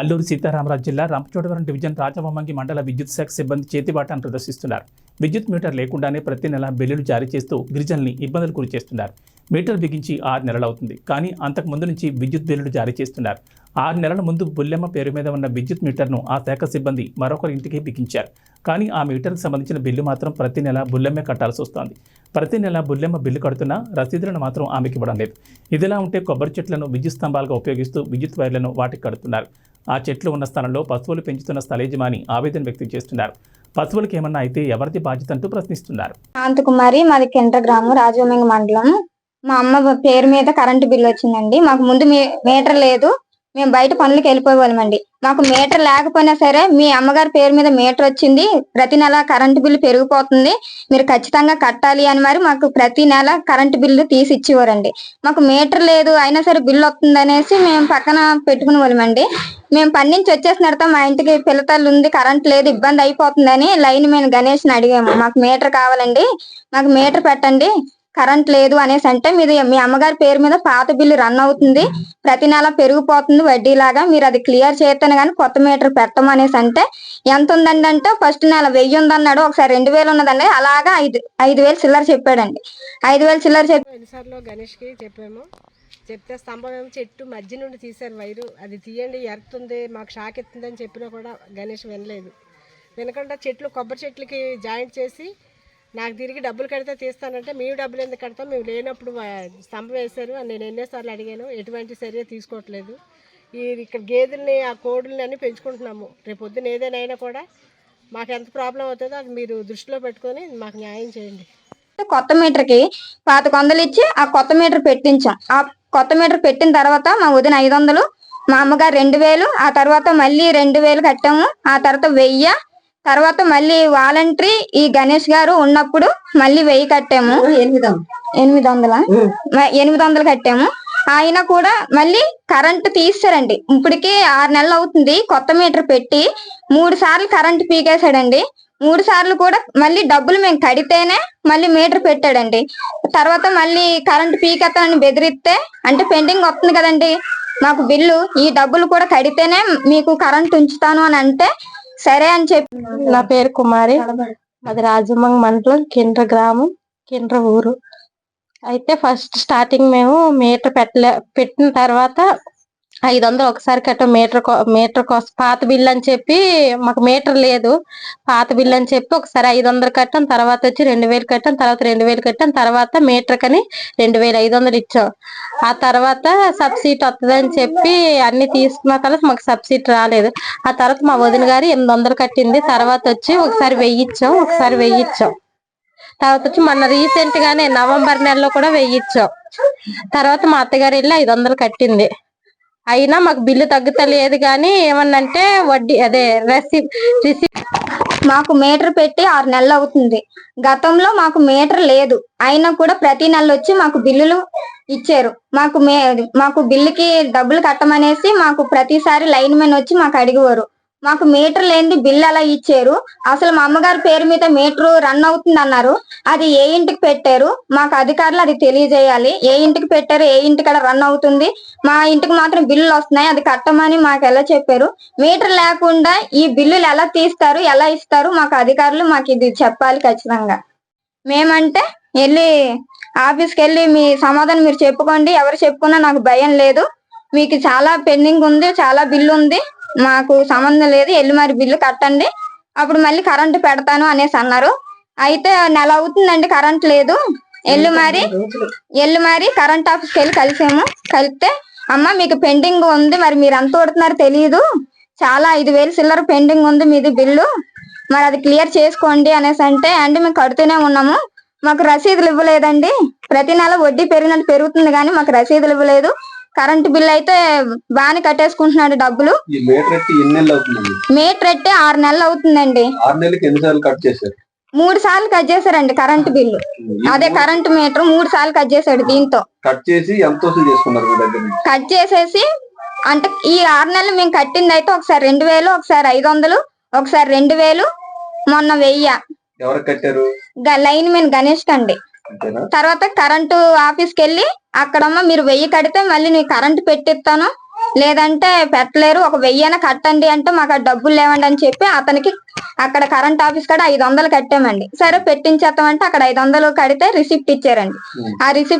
అల్లూరు సీతారామరాజు జిల్లా రంపచోడవరం డివిజన్ రాజవమంగి మండల విద్యుత్ శాఖ సిబ్బంది చేతిబాటాను ప్రదర్శిస్తున్నారు. విద్యుత్ మీటర్ లేకుండానే ప్రతి నెల బిల్లులు జారీ చేస్తూ గిరిజనుల్ని ఇబ్బందులు గురి చేస్తున్నారు. మీటర్ బిగించి ఆరు నెలలవుతుంది. కానీ అంతకు ముందు నుంచి విద్యుత్ బిల్లులు జారీ చేస్తున్నారు. ఆరు నెలల ముందు బుల్లెమ్మ పేరు మీద ఉన్న విద్యుత్ మీటర్ను ఆ శాఖ సిబ్బంది మరొకరి ఇంటికి బిగించారు. కానీ ఆ మీటర్కు సంబంధించిన బిల్లు మాత్రం ప్రతి నెల బుల్లెమ్మే కట్టాల్సి వస్తోంది. ప్రతి నెల బుల్లెమ్మ బిల్లు కడుతున్నా రసీదులను మాత్రం ఆమెకి ఇవ్వడం లేదు. ఇదిలా ఉంటే కొబ్బరి చెట్లను విద్యుత్ స్తంభాలుగా ఉపయోగిస్తూ విద్యుత్ వైర్లను వాటికి కడుతున్నారు. ఆ చెట్లు ఉన్న స్థలంలో పశువులు పెంచుతున్న స్థలయజమాని ఆవేదన వ్యక్తం చేస్తున్నారు. పశువులకు ఏమన్నా అయితే ఎవరిది బాధ్యత అంటూ ప్రశ్నిస్తున్నారు. శాంతకుమారి మాది కెండ్ర గ్రామం రాజవమంగ మండలం. మా అమ్మ పేరు మీద కరెంటు బిల్లు వచ్చిందండి. మాకు ముందు మీ మీటర్ లేదు. మేము బయట పనులకు వెళ్ళిపోవాలండి మాకు మీటర్ లేకపోయినా సరే మీ అమ్మగారి పేరు మీద మీటర్ వచ్చింది. ప్రతి నెల కరెంటు బిల్లు పెరిగిపోతుంది. మీరు ఖచ్చితంగా కట్టాలి అని మరి మాకు ప్రతి నెల కరెంటు బిల్లు తీసి ఇచ్చేవారండి. మాకు మీటర్ లేదు అయినా సరే బిల్లు వస్తుంది అనేసి మేము పక్కన పెట్టుకునే వాళ్ళమండి. మేము పని నుంచి వచ్చేసిన తర్వాత మా ఇంటికి పిల్లతల్లు ఉంది కరెంట్ లేదు ఇబ్బంది అయిపోతుందని లైన్ మేము గణేష్ని అడిగాము. మాకు మీటర్ కావాలండి మాకు మీటర్ పెట్టండి కరెంట్ లేదు అనేసి అంటే మీది మీ అమ్మగారి పేరు మీద పాత బిల్లు రన్ అవుతుంది. ప్రతి నెల పెరిగిపోతుంది వడ్డీ లాగా మీరు అది క్లియర్ చేస్తేనే కానీ కొత్త మీటర్ పెట్టమనేసి అంటే ఎంత ఉందండి అంటే ఫస్ట్ నెల వెయ్యి ఉందన్నాడు ఒకసారి రెండు వేలు ఉన్నదండి అలాగా ఐదు ఐదు వేలు చిల్లర చెప్పాడండి. ఐదు వేలు చిల్లర చెప్పి ఎన్నిసార్లు గణేష్కి చెప్పాము. చెప్తే స్తంభం ఏమో చెట్టు మధ్య నుండి తీశారు వైరు. అది తీయండి ఎరుతుంది మాకు షాక్ ఎత్తుంది అని చెప్పినా కూడా గణేష్ వినలేదు. వినకుండా చెట్లు కొబ్బరి చెట్లకి జాయింట్ చేసి నాకు తిరిగి డబ్బులు కడితే తీస్తానంటే మేము డబ్బులు ఎందుకు కడతాం? మేము లేనప్పుడు స్తంభం వేశారు. అని నేను ఎన్నోసార్లు అడిగాను ఎటువంటి చర్య తీసుకోవట్లేదు. ఈ ఇక్కడ గేదెల్ని ఆ కోడుల్ని అన్నీ పెంచుకుంటున్నాము. రేపు పొద్దున ఏదైనా కూడా మాకు ఎంత ప్రాబ్లం అవుతుందో అది మీరు దృష్టిలో పెట్టుకొని మాకు న్యాయం చేయండి. కొత్త మీటర్కి పాత కొందలు ఇచ్చి ఆ కొత్త మీటర్ పెట్టించాం. ఆ కొత్త మీటర్ పెట్టిన తర్వాత మా వదిన ఐదు వందలు మా అమ్మగారు రెండు వేలు ఆ తర్వాత మళ్ళీ రెండు వేలు కట్టాము. ఆ తర్వాత వెయ్యి తర్వాత మళ్ళీ వాలంటరీ ఈ గణేష్ గారు ఉన్నప్పుడు మళ్ళీ వెయ్యి కట్టాము. ఎనిమిది వందల? ఎనిమిది వందలు? కట్టాము. ఆయన కూడా మళ్ళీ కరెంట్ తీస్తారండి. ఇప్పటికి ఆరు నెలలు అవుతుంది. కొత్త మీటర్ పెట్టి మూడు సార్లు కరెంట్ పీకేశాడండి. మూడు సార్లు కూడా మళ్ళీ డబ్బులు మేము కడితేనే మళ్ళీ మీటర్ పెట్టాడండి. తర్వాత మళ్ళీ కరెంట్ పీకెత్తానని బెదిరిస్తే అంటే పెండింగ్ వస్తుంది కదండి. మాకు బిల్లు ఈ డబ్బులు కూడా కడితేనే మీకు కరెంట్ ఉంచుతాను అని అంటే సరే అని చెప్పి నా పేరు కుమారి. అది రాజమంగ మండలం కిండ్ర గ్రామం కిండ్ర ఊరు. అయితే ఫస్ట్ స్టార్టింగ్ మేము మీటర్ పెట్టలే పెట్టిన తర్వాత ఐదు వందలు ఒకసారి కట్టాం మీటర్ కో- మీటర్ కోసం పాత బిల్ అని చెప్పి మాకు మీటర్ లేదు. పాత బిల్ అని చెప్పి ఒకసారి ఐదు వందలు కట్టాం తర్వాత వచ్చి రెండు వేలు కట్టాం తర్వాత రెండు వేలు కట్టాం తర్వాత మీటర్ కని రెండు వేలు ఐదు వందలు ఇచ్చాం. ఆ తర్వాత సబ్సిడీ వస్తుందని చెప్పి అన్ని తీసుకున్న తర్వాత మాకు సబ్సిడీ రాలేదు. ఆ తర్వాత మా వదిన గారు ఎనిమిది వందలు కట్టింది తర్వాత వచ్చి ఒకసారి వెయ్యిచ్చాం ఒకసారి వెయ్యిచ్చాం తర్వాత వచ్చి మొన్న రీసెంట్ గానే నవంబర్ నెలలో కూడా వెయ్యిచ్చాం తర్వాత మా అత్తగారు వెళ్ళి ఐదు వందలు కట్టింది. అయినా మాకు బిల్లు తగ్గుతలేదు కానీ ఏమన్నంటే వడ్డీ అదే రెసిప్ రిసిప్ట్ మాకు మీటర్ పెట్టి ఆరు నెలలు అవుతుంది. గతంలో మాకు మీటర్ లేదు. అయినా కూడా ప్రతి నెల వచ్చి మాకు బిల్లులు ఇచ్చారు. మాకు మే మాకు బిల్లుకి డబ్బులు కట్టమనేసి మాకు ప్రతిసారి లైన్ మెన్ వచ్చి మాకు అడిగేవారు. మాకు మీటర్ లేనిది బిల్లు ఎలా ఇచ్చారు. అసలు మా అమ్మగారి పేరు మీద మీటర్ రన్ అవుతుంది అన్నారు అది ఏ ఇంటికి పెట్టారు? మాకు అధికారులు అది తెలియజేయాలి. ఏ ఇంటికి పెట్టారు? ఏ ఇంటికి రన్ అవుతుంది? మా ఇంటికి మాత్రం బిల్లులు వస్తున్నాయి. అది కట్టమని మాకు ఎలా చెప్పారు? మీటర్ లేకుండా ఈ బిల్లులు ఎలా తీస్తారు? ఎలా ఇస్తారు? మాకు అధికారులు మాకు ఇది చెప్పాలి ఖచ్చితంగా. మేమంటే వెళ్ళి ఆఫీస్కి వెళ్ళి మీ సమాధానం మీరు చెప్పుకోండి. ఎవరు చెప్పుకున్నా నాకు భయం లేదు. మీకు చాలా పెండింగ్ ఉంది చాలా బిల్లు ఉంది మాకు సంబంధం లేదు వెళ్ళి మరి బిల్లు కట్టండి. అప్పుడు మళ్ళీ కరెంటు పెడతాను అనేసి అన్నారు. అయితే నెల అవుతుందండి కరెంట్ లేదు. వెళ్ళి మరి వెళ్ళి మరి కరెంట్ ఆఫీస్కి వెళ్ళి కలిసాము. కలిస్తే అమ్మ మీకు పెండింగ్ ఉంది మరి మీరు ఎంత కొడుతున్నారో తెలియదు చాలా ఐదు వేలు చిల్లర పెండింగ్ ఉంది మీది బిల్లు. మరి అది క్లియర్ చేసుకోండి అనేసి అంటే అండి మేము కడుతూనే ఉన్నాము. మాకు రసీదులు ఇవ్వలేదండి. ప్రతి నెల వడ్డీ పెరిగినట్టు పెరుగుతుంది కానీ మాకు రసీదులు ఇవ్వలేదు. కరెంట్ బిల్ అయితే బాగానే కట్టేసుకుంటున్నాడు డబ్బులు. మీటర్ ఎట్టి ఆరు నెలలు అవుతుందండి. మూడు సార్లు కట్ చేశారండి కరెంట్ బిల్లు అదే కరెంట్ మీటర్ మూడు సార్లు కట్ చేశాడు దీంతో. కట్ చేసి ఎంత కట్ చేసేసి అంటే ఈ ఆరు నెలలు మేము కట్టింది అయితే ఒకసారి రెండు వేలు ఒకసారి ఐదు వందలు ఒకసారి రెండు వేలు మొన్న వెయ్యి. కట్టారు? లైన్ మెన్ గణేష్ కండి తర్వాత కరెంటు ఆఫీస్కి వెళ్ళి అక్కడమ్మ మీరు వెయ్యి కడితే మళ్ళీ నీకు కరెంటు పెట్టిస్తాను. లేదంటే పెట్టలేరు. ఒక వెయ్యన కట్టండి అంటే మాకు డబ్బులు లేవండి అని చెప్పి అతనికి అక్కడ కరెంట్ ఆఫీస్ కాడ ఐదు వందలు కట్టామండి. సరే పెట్టించేస్తామంటే అక్కడ ఐదు వందలు కడితే రిసిప్ట్ ఇచ్చారండి. ఆ రిసిప్ట్